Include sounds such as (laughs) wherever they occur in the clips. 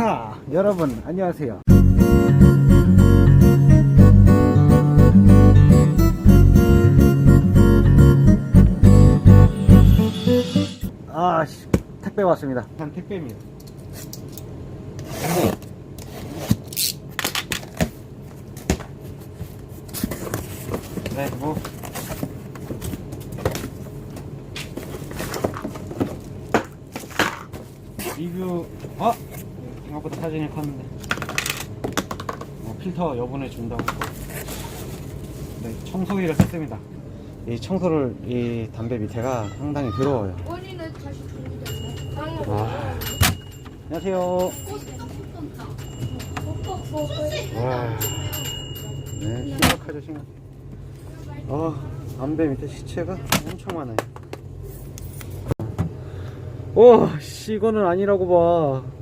자, 여러분, 안녕하세요. 아, 씨, 택배 왔습니다. 한 택배입니다. 네, 뭐. 리뷰, 아! 생각보다 사진이 컸는데. 어, 필터 여분해 준다고. 네, 청소기를 샀습니다. 이 청소를, 이 담배 밑에가 상당히 더러워요. 원인은 다시. 방금 와. 안녕하세요. 와. 네, 심각하죠, 심각. 아, 담배 밑에 시체가 엄청 많아요. 오, 씨, 이거는 아니라고 봐.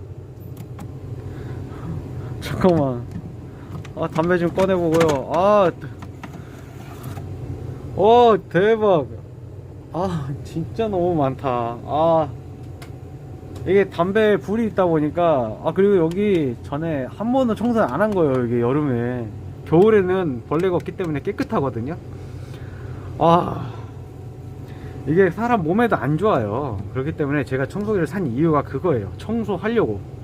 잠깐만. 아, 담배 좀 꺼내보고요. 아, 오, 대박. 아, 진짜 너무 많다. 아. 이게 담배에 불이 있다 보니까 아 그리고 여기 전에 한 번도 청소 안 한 거예요 이게 여름에 겨울에는 벌레가 없기 때문에 깨끗하거든요 아 이게 사람 몸에도 안 좋아요 그렇기 때문에 제가 청소기를 산 이유가 그거예요 청소하려고 이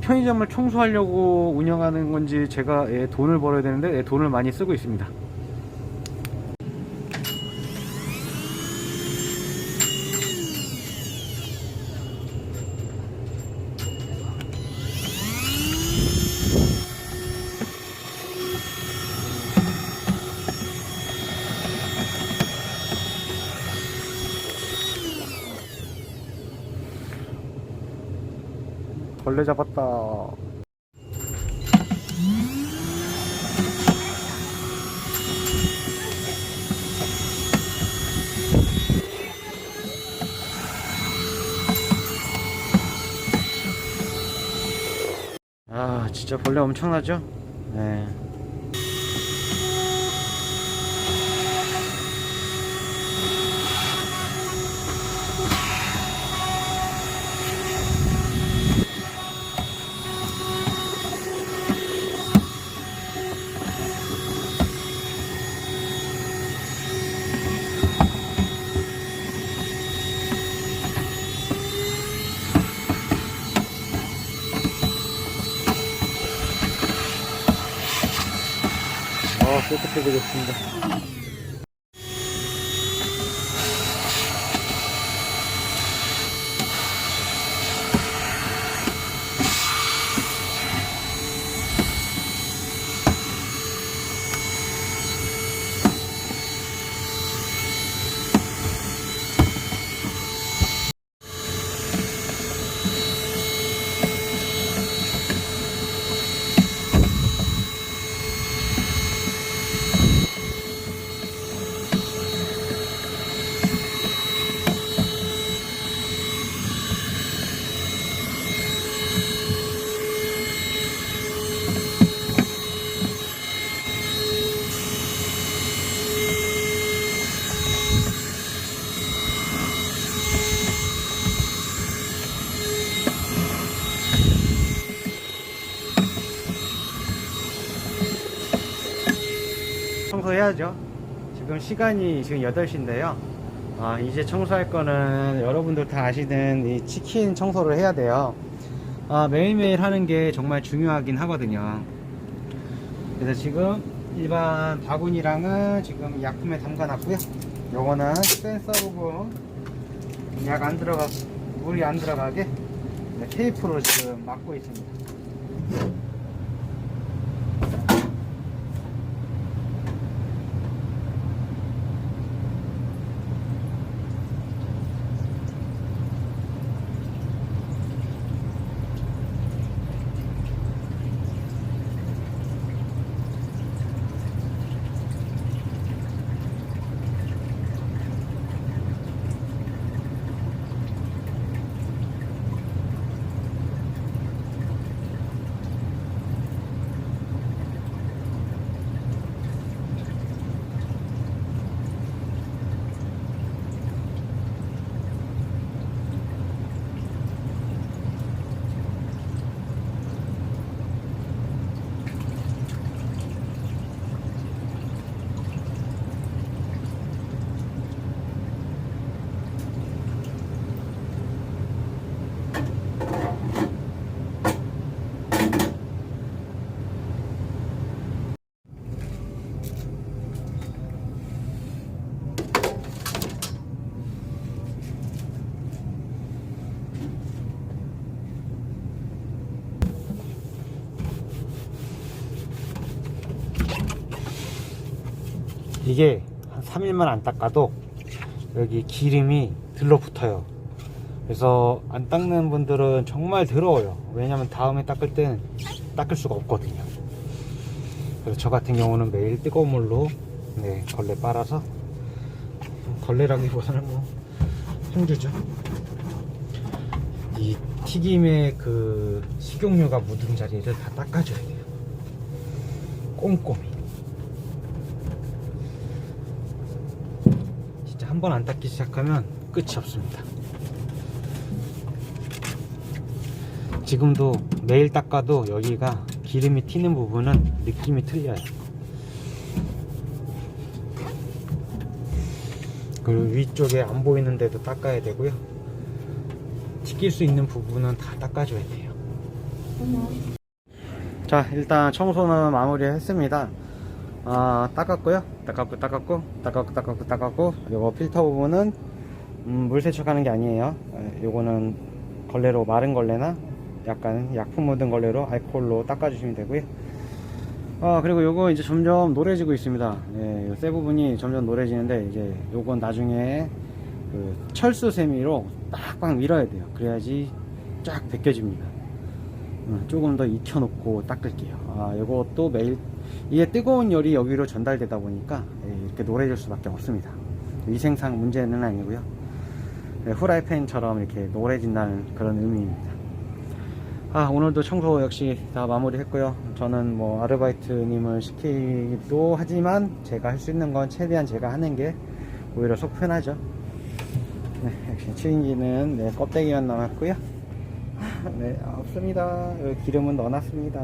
편의점을 청소하려고 운영하는 건지 제가 예, 돈을 벌어야 되는데 예, 돈을 많이 쓰고 있습니다 벌레 잡았다 아 진짜 벌레 엄청나죠? 네. 깨끗해지겠습니다 청소해야죠. 지금 시간이 지금 8시인데요. 아, 이제 청소할 거는 여러분들 다 아시는 이 치킨 청소를 해야 돼요. 아, 매일매일 하는 게 정말 중요하긴 하거든요. 그래서 지금 일반 바구니랑은 지금 약품에 담가 놨고요. 요거는 센서 부분 약 안 들어가, 물이 안 들어가게 네, 테이프로 지금 막고 있습니다. 이게 한 3일만 안 닦아도 여기 기름이 들러붙어요. 그래서 안 닦는 분들은 정말 더러워요. 왜냐면 다음에 닦을 때는 닦을 수가 없거든요. 그래서 저 같은 경우는 매일 뜨거운 물로 네, 걸레 빨아서 걸레라기보다는 뭐 행주죠. 이 튀김의 그 식용유가 묻은 자리를 다 닦아줘야 돼요. 꼼꼼히. 진짜 한 번 안 닦기 시작하면 끝이 없습니다. 지금도 매일 닦아도 여기가 기름이 튀는 부분은 느낌이 틀려요. 그리고 위쪽에 안 보이는 데도 닦아야 되고요. 튀길 수 있는 부분은 다 닦아줘야 돼요. 자, 일단 청소는 마무리 했습니다. 아, 닦았고요. 닦았고, 닦았고, 닦았고, 닦았고, 닦았고. 요거 필터 부분은, 음, 물 세척하는 게 아니에요. 에, 요거는 걸레로 마른 걸레나 약간 약품 묻은 걸레로 알코올로 닦아주시면 되고요. 아, 그리고 요거 이제 점점 노래지고 있습니다. 예, 요새 부분이 점점 노래지는데, 이제 요건 나중에 그 철수 세미로 빡빡 밀어야 돼요. 그래야지 쫙 벗겨집니다. 음, 조금 더 익혀놓고 닦을게요. 아, 요것도 매일, 이게 뜨거운 열이 여기로 전달되다 보니까 예, 이렇게 노래질 수밖에 없습니다. 위생상 문제는 아니고요. 예, 후라이팬처럼 이렇게 노래진다는 그런 의미입니다. 아, 오늘도 청소 역시 다 마무리했고요. 저는 뭐 아르바이트님을 시키기도 하지만 제가 할 수 있는 건 최대한 제가 하는 게 오히려 속 편하죠. 네, 역시 치인기는 네, 껍데기만 남았고요. (laughs) 네, 없습니다. 기름은 넣어놨습니다.